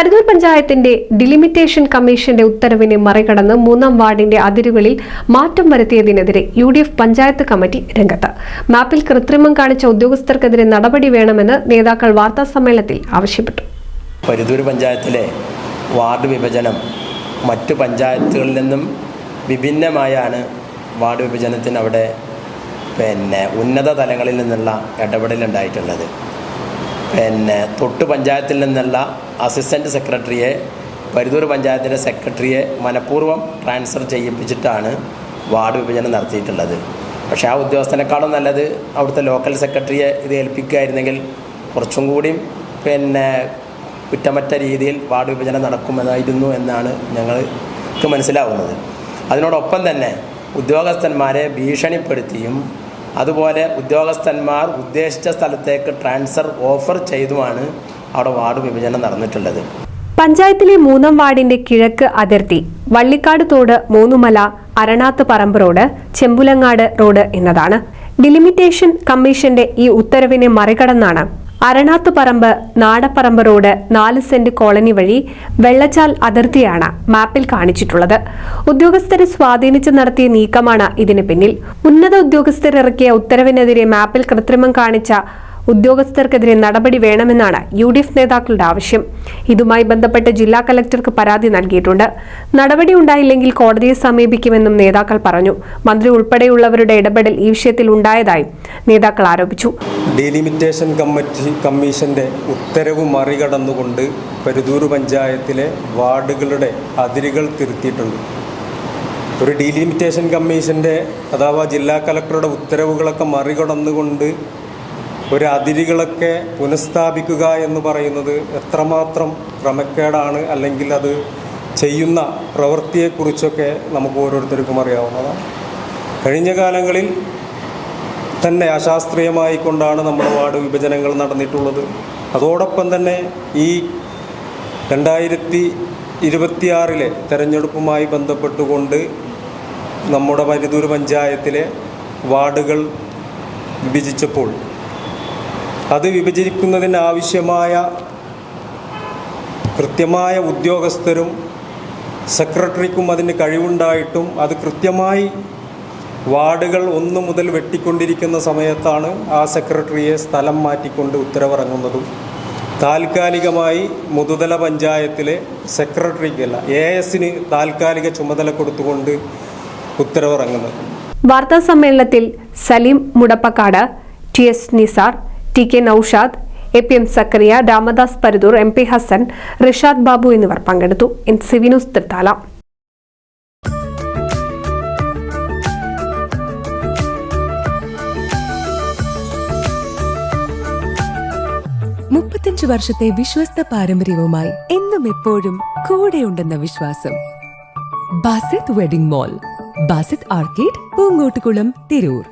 പരുതൂർ പഞ്ചായത്തിന്റെ ഡിലിമിറ്റേഷൻ കമ്മീഷന്റെ ഉത്തരവിനെ മറികടന്ന് മൂന്നാം വാർഡിന്റെ അതിരുകളിൽ മാറ്റം വരുത്തിയതിനെതിരെ U D F panchayat committee രംഗത്ത്. മാപ്പിൽ കൃത്രിമം കാണിച്ച ഉദ്യോഗസ്ഥർക്കെതിരെ നടപടി വേണമെന്ന് നേതാക്കൾ വാർത്താ സമ്മേളനത്തിൽ ആവശ്യപ്പെട്ടു. പരുതൂർ പഞ്ചായത്തിലെ വാർഡ് വിഭജനം മറ്റു പഞ്ചായത്തുകളിൽ നിന്നും വിഭിന്നമായാണ് വാർഡ് വിഭജനത്തിന് അവിടെ പിന്നെ ഉന്നത തലങ്ങളിൽ നിന്നുള്ള ഇടപെടലുണ്ടായിട്ടുള്ളത്. പിന്നെ തൊട്ട് പഞ്ചായത്തിൽ നിന്നുള്ള അസിസ്റ്റന്റ് സെക്രട്ടറിയെ പരിതൂർ പഞ്ചായത്തിന്റെ സെക്രട്ടറിയെ മനഃപൂർവം ട്രാൻസ്ഫർ ചെയ്യിപ്പിച്ചിട്ടാണ് വാർഡ് വിഭജനം നടത്തിയിട്ടുള്ളത്. പക്ഷേ ആ ഉദ്യോഗസ്ഥനെക്കാളും നല്ലത് അവിടുത്തെ ലോക്കൽ സെക്രട്ടറിയെ ഇത് ഏൽപ്പിക്കുകയായിരുന്നെങ്കിൽ കുറച്ചും കൂടിയും പിന്നെ കുറ്റമറ്റ രീതിയിൽ വാർഡ് വിഭജനം നടക്കുമെന്നായിരുന്നു എന്നാണ് ഞങ്ങൾക്ക് മനസ്സിലാവുന്നത്. അതിനോടൊപ്പം തന്നെ ഉദ്യോഗസ്ഥന്മാരെ ഭീഷണിപ്പെടുത്തിയും അതുപോലെ ഉദ്യോഗസ്ഥന്മാർ ഉദ്ദേശിച്ച സ്ഥലത്തേക്ക് ട്രാൻസ്ഫർ ഓഫർ ചെയ്തുമാണ് അവിടെ വാർഡ് വിഭജനം നടന്നിട്ടുള്ളത്. പഞ്ചായത്തിലെ മൂന്നാം വാർഡിന്റെ കിഴക്ക് അതിർത്തി വള്ളിക്കാട് തോട് മൂന്നുമല അരണാത്ത് പറമ്പ് റോഡ് ചെമ്പുലങ്ങാട് റോഡ് എന്നതാണ്. ഡിലിമിറ്റേഷൻ കമ്മീഷന്റെ ഈ ഉത്തരവിനെ മറികടന്നാണ് അരണാത്ത് പറമ്പ് നാടപ്പറമ്പ് റോഡ് നാല് സെന്റ് കോളനി വഴി വെള്ളച്ചാൽ അതിർത്തിയാണ് മാപ്പിൽ കാണിച്ചിട്ടുള്ളത്. ഉദ്യോഗസ്ഥരെ സ്വാധീനിച്ച് നടത്തിയ നീക്കമാണ് ഇതിന് പിന്നിൽ. ഉന്നത ഉദ്യോഗസ്ഥരിറക്കിയ ഉത്തരവിനെതിരെ മാപ്പിൽ കൃത്രിമം കാണിച്ച ഉദ്യോഗസ്ഥർക്കെതിരെ നടപടി വേണമെന്നാണ് യു ഡി എഫ് നേതാക്കളുടെ ആവശ്യം. ഇതുമായി ബന്ധപ്പെട്ട് ജില്ലാ കലക്ടർക്ക് പരാതി നൽകിയിട്ടുണ്ട്. നടപടി ഉണ്ടായില്ലെങ്കിൽ കോടതിയെ സമീപിക്കുമെന്നും നേതാക്കൾ പറഞ്ഞു. മന്ത്രി ഉൾപ്പെടെയുള്ളവരുടെ ഇടപെടൽ ഈ വിഷയത്തിൽ ഉണ്ടായതായും നേതാക്കൾ ആരോപിച്ചു. ഡീലിമിറ്റേഷൻ കമ്മിറ്റി കമ്മീഷന്റെ ഉത്തരവ് മറികടന്നുകൊണ്ട് പരുതൂർ പഞ്ചായത്തിലെ വാർഡുകളുടെ അതിരുകൾ തിരുത്തിയിട്ടുണ്ട്. ഒരു ഡീലിമിറ്റേഷൻ കമ്മീഷന്റെ അഥവാ ജില്ലാ കലക്ടറുടെ ഉത്തരവുകളൊക്കെ മറികടന്നുകൊണ്ട് ഒരു അതിരുകളൊക്കെ പുനഃസ്ഥാപിക്കുക എന്ന് പറയുന്നത് എത്രമാത്രം ക്രമക്കേടാണ് അല്ലെങ്കിൽ അത് ചെയ്യുന്ന പ്രവൃത്തിയെക്കുറിച്ചൊക്കെ നമുക്ക് ഓരോരുത്തർക്കും അറിയാവുന്നതാണ്. കഴിഞ്ഞ കാലങ്ങളിൽ തന്നെ അശാസ്ത്രീയമായി കൊണ്ടാണ് നമ്മുടെ വാർഡ് വിഭജനങ്ങൾ നടന്നിട്ടുള്ളത്. അതോടൊപ്പം തന്നെ ഈ രണ്ടായിരത്തി ഇരുപത്തിയാറിലെ തെരഞ്ഞെടുപ്പുമായി ബന്ധപ്പെട്ടുകൊണ്ട് നമ്മുടെ മരുതൂർ പഞ്ചായത്തിലെ വാർഡുകൾ വിഭജിച്ചപ്പോൾ അത് വിഭജിക്കുന്നതിന് ആവശ്യമായ കൃത്യമായ ഉദ്യോഗസ്ഥരും സെക്രട്ടറിക്കും അതിന് കഴിവുണ്ടായിട്ടും അത് കൃത്യമായി വാർഡുകൾ ഒന്നു മുതൽ വെട്ടിക്കൊണ്ടിരിക്കുന്ന സമയത്താണ് ആ സെക്രട്ടറിയെ സ്ഥലം മാറ്റിക്കൊണ്ട് ഉത്തരവിറങ്ങുന്നതും. താൽക്കാലികമായി മുതുതല പഞ്ചായത്തിലെ സെക്രട്ടറിക്കല്ല എ എസിന് താൽക്കാലിക ചുമതല കൊടുത്തുകൊണ്ട് ഉത്തരവിറങ്ങുന്നത്. വാർത്താ സമ്മേളനത്തിൽ Saleem Mudappakkad T S Nisar T K Naushad A P M Zakariya Ramadas Paruthur M P Hasan Rishad Babu എന്നിവർ പങ്കെടുത്തു. എൻ സിവിനുസ് തൃത്താല മുപ്പത്തഞ്ച് വർഷത്തെ വിശ്വസ്ത പാരമ്പര്യവുമായി എന്നും എപ്പോഴും കൂടെയുണ്ടെന്ന വിശ്വാസം. Basith wedding mall Basith arcade Poongottukulam Tirur.